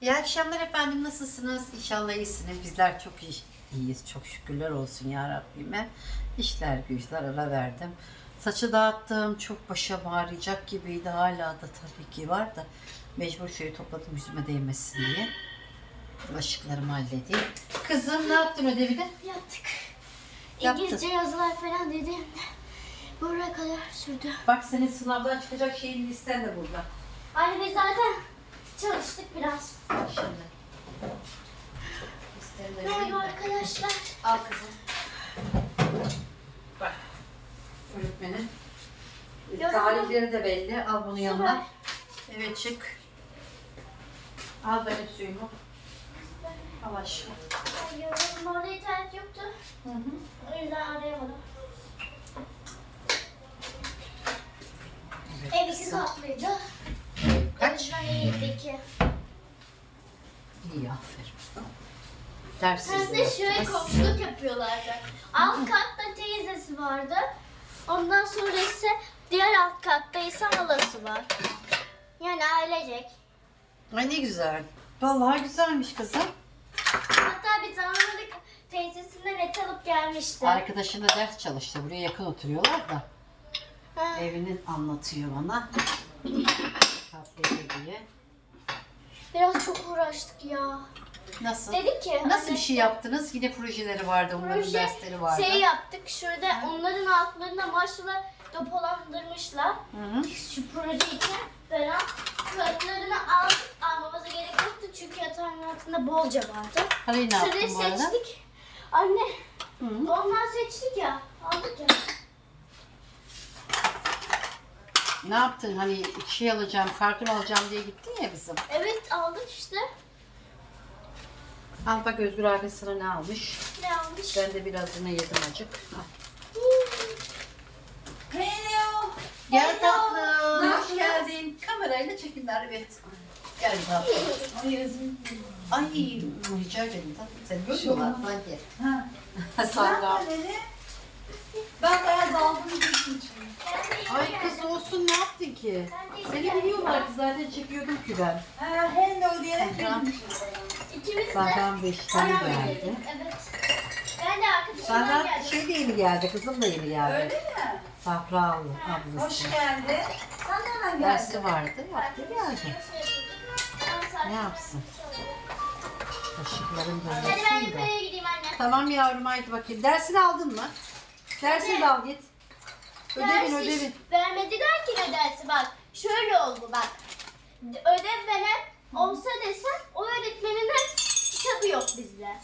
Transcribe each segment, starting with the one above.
İyi akşamlar efendim. Nasılsınız? İnşallah iyisiniz. Bizler çok iyi, iyiyiz. Çok şükürler olsun ya Rabbime. İşler güçler ara verdim. Saçı dağıttım. Çok başa ağrıyacak gibiydi. Hala da tabii ki var da. Mecbur şöyle topladım yüzüme değmesin diye. Bulaşıklarımı halledeyim. Kızım ne yaptın ödevini? Yaptık. Yaptın. İngilizce yazılar falan dedim. Buraya kadar sürdü. Bak senin sınavdan çıkacak şeyin listen de burada. Anne biz zaten çalıştık biraz. Şimdi. Listeni de vereyim Merhaba de. arkadaşlar. Al kızım. Bak. Öğretmenin. Tarihleri de belli. Al bunu yanına. Evet çık. Al benim suyumu. Al aşkım. Ay, Gördüm orada internet yoktu. Hı hı. O yüzden arayamadım. Evet, Ev iki kızım. katlıydı. Kaç? İyiydi iki. İyi aferin. Ders Hem de şöyle komşuluk yapıyorlardı. Alt katta teyzesi vardı. Ondan sonra ise diğer alt katta ise halası var. Yani ailecek. Ay ne güzel. Vallahi güzelmiş kızım. Hatta bir zamanında teyzesinden et alıp gelmişti. Arkadaşın da ders çalıştı. Buraya yakın oturuyorlar da. Ha, Evini anlatıyor bana. Kafede diye. Biraz çok uğraştık ya. Nasıl? Dedik ki Nasıl bir şey yaptınız? Yine projeleri vardı, onların proje dersleri vardı. şey yaptık. Şurada onların altlarına maşla depolandırmışlar. Hı hı. Şu proje için falan. Kağıtlarını aldık. Almamıza gerek yoktu çünkü yatağın altında bolca vardı. Parayı ne Sırayı yaptın bu arada? seçtik. Anne Hı hı. ondan seçtik ya. Aldık ya. Ne yaptın? Hani şey alacağım, karton alacağım diye gittin ya bizim. Evet aldık işte. Al bak Özgür abi sana ne almış. Ne almış? Ben de birazını yedim acık. Al. Hello. Gel tatlım. Hoş geldin. Kamerayla çekimler evet. Gel tatlım. Ay rica ederim tatlım. Seni görmüyorlar sanki. Ha. Sağ Ben bayağı daldım içine. Ay kız olsun ne yaptın ki? Seni biliyorlar ki zaten çekiyordum ki ben. Ha, hello diyerek içine. İkimiz de. Sahran beşten geldi. Evet. Ben de arkadaşımdan Sahran geldim. şey de yeni geldi, kızım da yeni geldi. Öyle mi? Safra ablası. Hoş geldin. Sen nereden Dersi geldin? vardı, yaptı geldi. Ne yapsın? Kaşıkların Hadi ben dönmesiydi. yukarıya gideyim anne. Tamam yavrum haydi bakayım. Dersini aldın mı? Dersini de al git. Ödevin Ders ödevin. iş- Vermediler ki ne dersi bak. Şöyle oldu bak. Ödev veren olsa desem o öğretmenin de kitabı yok bizde.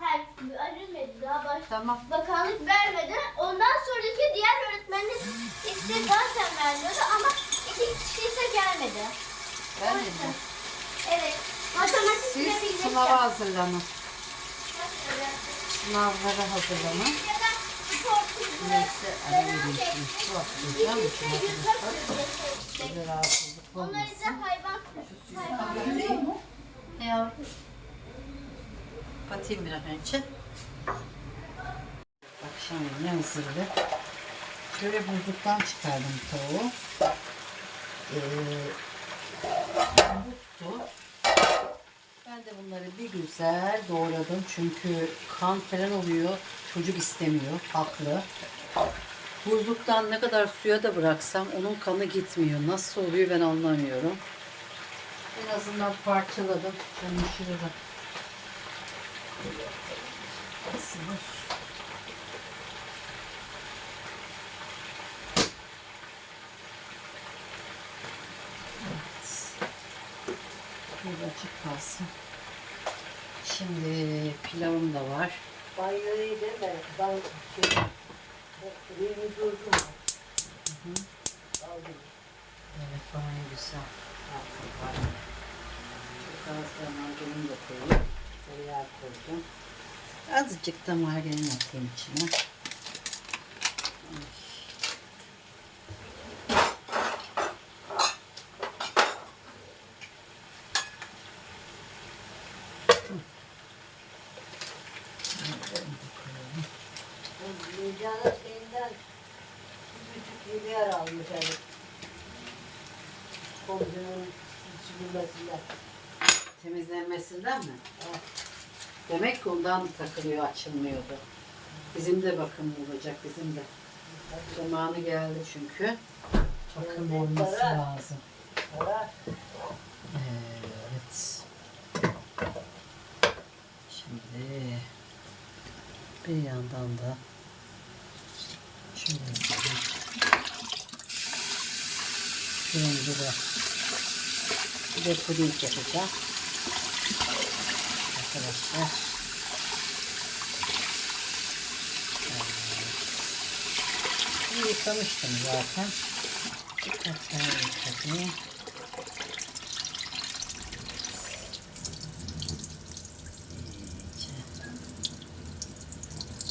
Her verilmedi daha baş. Tamam. Bakanlık vermedi. Ondan sonraki diğer öğretmenler ise zaten vermiyordu ama iki kişi ise gelmedi. Mi? Evet. Matematik Siz ve fizik sınava yap- hazırlanın. Sınavlara hazırlanın. Ya da spor Neyse ara vereyim şimdi. Su atacağım için arkadaşlar. Size rahatsızlık Onlar hayvan. hayvan. Mu? Batayım bir an önce. Akşam ne hazırdı? Şöyle buzluktan çıkardım tavuğu. Ee, buzlu. Ben de bunları bir güzel doğradım. Çünkü kan falan oluyor. Çocuk istemiyor. Haklı. Buzluktan ne kadar suya da bıraksam onun kanı gitmiyor. Nasıl oluyor ben anlamıyorum. En azından parçaladım. Canım şurada. Isınır. Evet. Bir açık kalsın. Şimdi pilavım da var. Banyoyu de ben dal şey. Yeni durdum. Daldım. Evet bana güzel. Çok az da margarin de koyayım. Tereyağı koydum. Azıcık da margarin atayım içine. De koyalım. Yiyeceğine şeyinden bir yer almış hani. Komşunun sürülmesinden. Temizlenmesinden mi? Demek ki ondan takılıyor, açılmıyordu. Bizim de bakım olacak, bizim de. Zamanı geldi çünkü. Bakım olması lazım. Para. Evet. Şimdi bir yandan da Şimdi de bir puding yapacağım. Arkadaşlar. Evet. Yıkamıştım zaten. Birkaç tane yıkadım. İyice.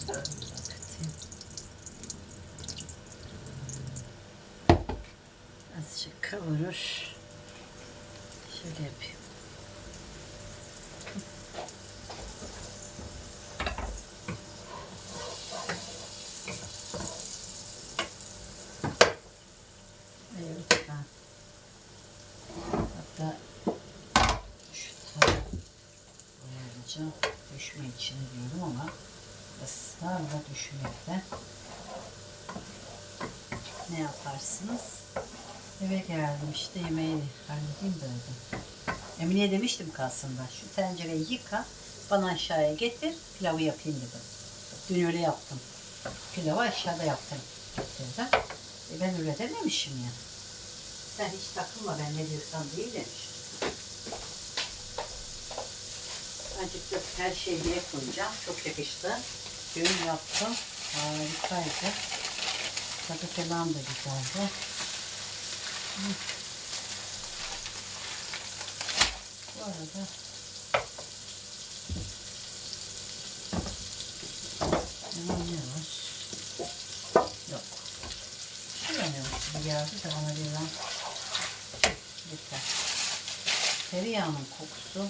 Bakayım. Azıcık kavurur. Şöyle yapayım. Düşme için diyorum ama ısrarla düşmekte. Ne yaparsınız? Eve geldim işte yemeği halledeyim dedim. Emine'ye demiştim ki aslında şu tencereyi yıka bana aşağıya getir pilavı yapayım dedim. Dün öyle yaptım. Pilavı aşağıda yaptım. E ben öyle dememişim ya. Sen hiç takılma ben ne diyorsam değil demiş. Azıcık da her şeyi diye koyacağım. Çok yakıştı. Düğün yaptım. Harikaydı. Tadı falan da güzeldi. Bu arada Hemen ne var? Yok. Var? Bir geldi de ona bir ben yeter. Tereyağının kokusu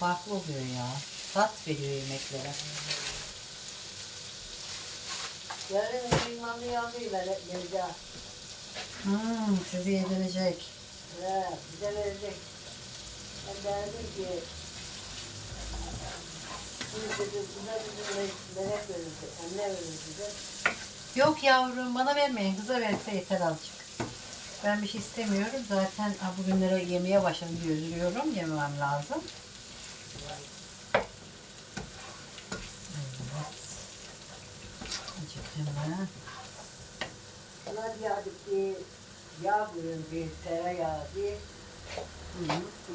farklı oluyor ya. Tat veriyor yemeklere. Yarın bilmem ne ben geleceğim. Hmm, sizi yedirecek. He, bize verecek. Ben derdim ki. Yok yavrum bana vermeyin. Kıza verse yeter azıcık. Ben bir şey istemiyorum. Zaten ha, bugünlere yemeye başladım diye üzülüyorum. Yememem lazım. Evet. Azıcık hemen. Bana diyorduk ki yağ buyurun bir tereyağı diye. Hı.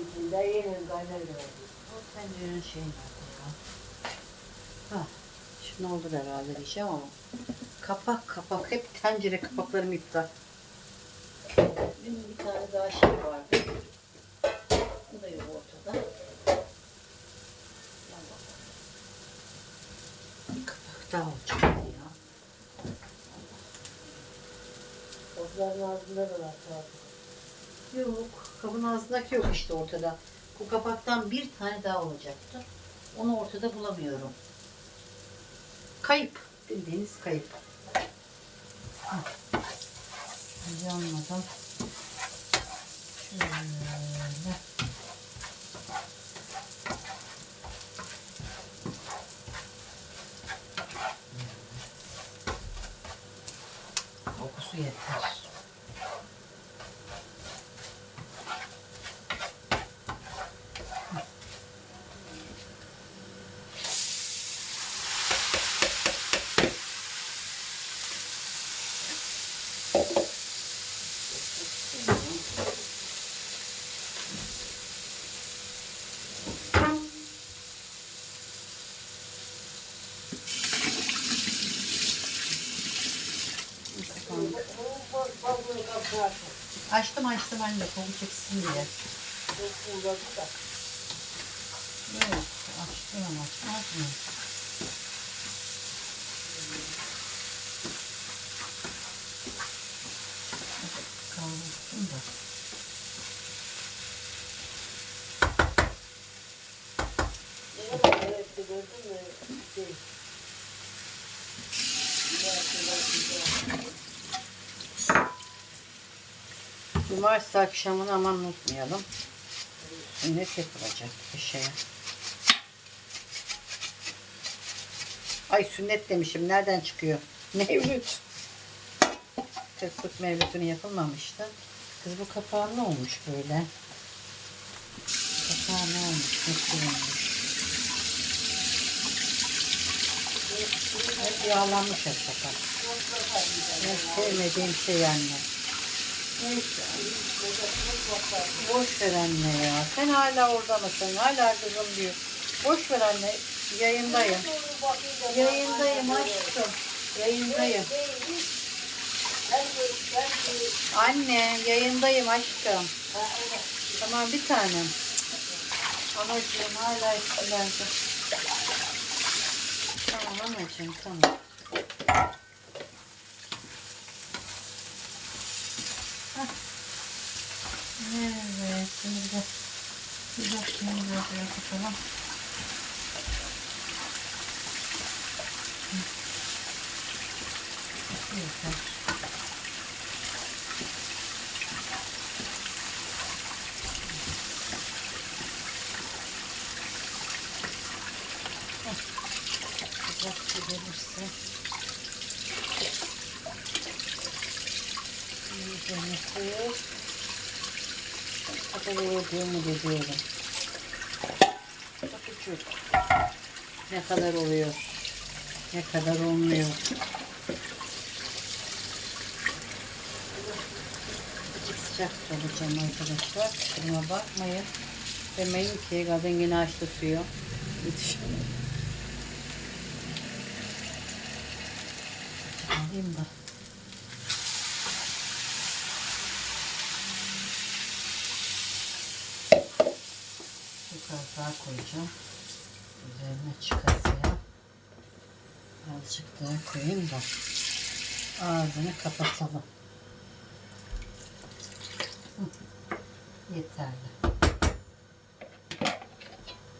İçinde yenir kaynar gördük. O tencerenin şeyi nerede ya? Ha, şimdi oldu herhalde diyeceğim ama. Kapak kapak. Hep tencere kapaklarım iptal. Benim bir tane daha şey vardı. Bu da yok ortada. Bir kapak daha olacak ya. Otların ağzında da var. tuhaf. Yok. Kabın ağzındaki yok işte ortada. Bu kapaktan bir tane daha olacaktı. Onu ortada bulamıyorum. Kayıp. Bildiğiniz kayıp. Hah. Yanmadan. Açtım açtım anne kolu çıksın diye. Çok uğradı da. Evet açtım ama açmaz mı? Kavrulsun da. Evet, gördün mü? Şey. Güzel, güzel, güzel. Cumartesi akşamını aman unutmayalım. Sünnet yapılacak bir şeye. Ay sünnet demişim. Nereden çıkıyor? Mevlüt. Kırklık mevlütünü yapılmamıştı. Kız bu kapağı ne olmuş böyle? Kapağı ne olmuş? Nasıl olmuş? Hep yağlanmış aşağı. Ben sevmediğim şey anne. Boş ver anne ya. Sen hala orada mısın? Hala kızım diyor. Boş ver anne. Yayındayım. Yayındayım aşkım. Yayındayım. Anne yayındayım aşkım. Tamam bir tanem. Anacığım hala etkilendi. Tamam anacığım tamam. Evet şimdi de bir bakayım biraz yapalım. Yeter. Kadar olduğumu biliyorum. Bakıcık. Ne kadar oluyor? Ne kadar olmuyor? Sıcak olacağım arkadaşlar. Kusuruma bakmayın. Demeyin ki kadın yine açtı suyu. Hiç. Alayım da. Daha koyacağım. Üzerine çıkasıya. Azıcık daha koyayım da ağzını kapatalım. Yeterli.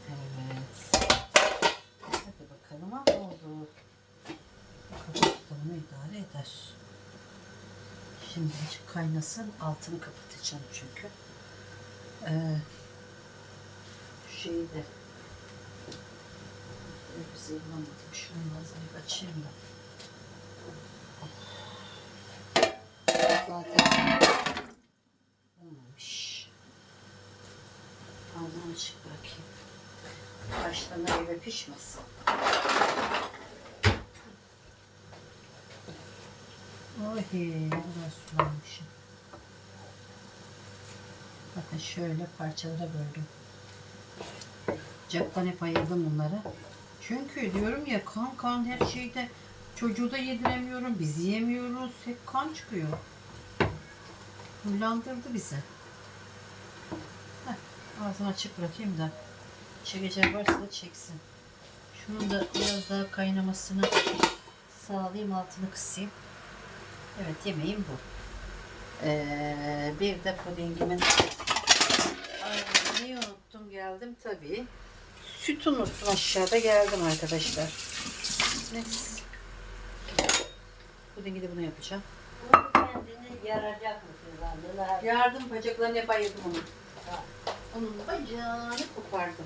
Evet. Hadi bakalım ha oldu. Kapatalım idare eder. Şimdi kaynasın. Altını kapatacağım çünkü. Ee, şeyi de bir zırlamadım. Şunu azıcık açayım da. Zaten olmamış. Ağzını açık bırakayım. Haşlama gibi pişmesin. Oy, biraz sulanmışım. Bakın şöyle parçalara böldüm. Cepten hep ayırdım bunları. Çünkü diyorum ya kan kan her şeyde çocuğu da yediremiyorum, biz yemiyoruz. Hep kan çıkıyor. Huylandırdı bizi. Heh, ağzını açık bırakayım da çekeceği varsa da çeksin. Şunun da biraz daha kaynamasını sağlayayım, altını kısayım. Evet yemeğim bu. Ee, bir de pudingimin Ay, neyi unuttum geldim tabii. Süt unuttum aşağıda geldim arkadaşlar. Neyse. Pudingi de bunu yapacağım. Bunu kendini yaracak mısın lan? Neler? Yardım bacaklarını hep ayırdım onun. Onun bacağını kopardım.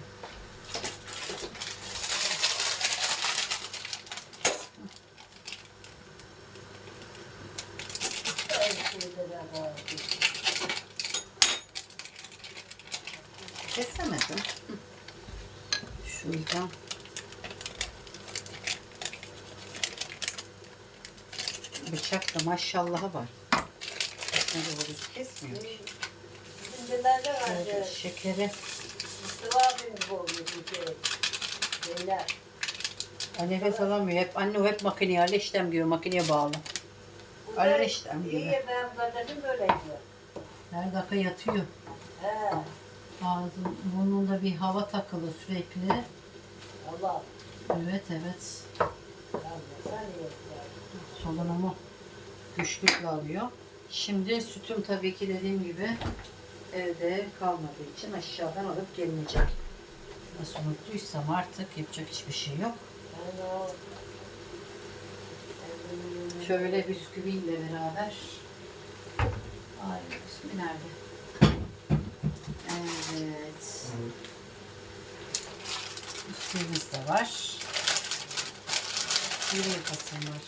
Kesemedim. Hı. Şuradan. Bıçak da maşallahı var. Ne doğrusu kesmiyor. Şimdilerde vardı. şekeri. Mustafa abimiz oldu bir şey. Beyler. O nefes alamıyor. Hep anne hep makineye Ali işlem diyor. Makineye bağlı. Öyle işte, İyi gibi. ya ben kardeşim böyleydi. Her dakika yatıyor. He. Ağzı, bir hava takılı sürekli. Allah. Evet evet. Solunumu güçlükle alıyor. Şimdi sütüm tabii ki dediğim gibi evde kalmadığı için aşağıdan alıp gelinecek. Nasıl unuttuysam artık yapacak hiçbir şey yok. Şöyle bisküviyle beraber. Ay bisküvi nerede? Evet. Üstümüz de var. Bir yapasım var.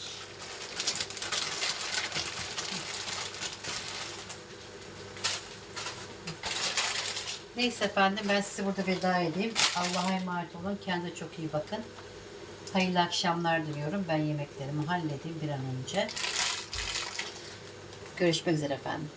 Neyse efendim ben size burada veda edeyim. Allah'a emanet olun. Kendinize çok iyi bakın. Hayırlı akşamlar diliyorum. Ben yemeklerimi halledeyim bir an önce. Görüşmek üzere efendim.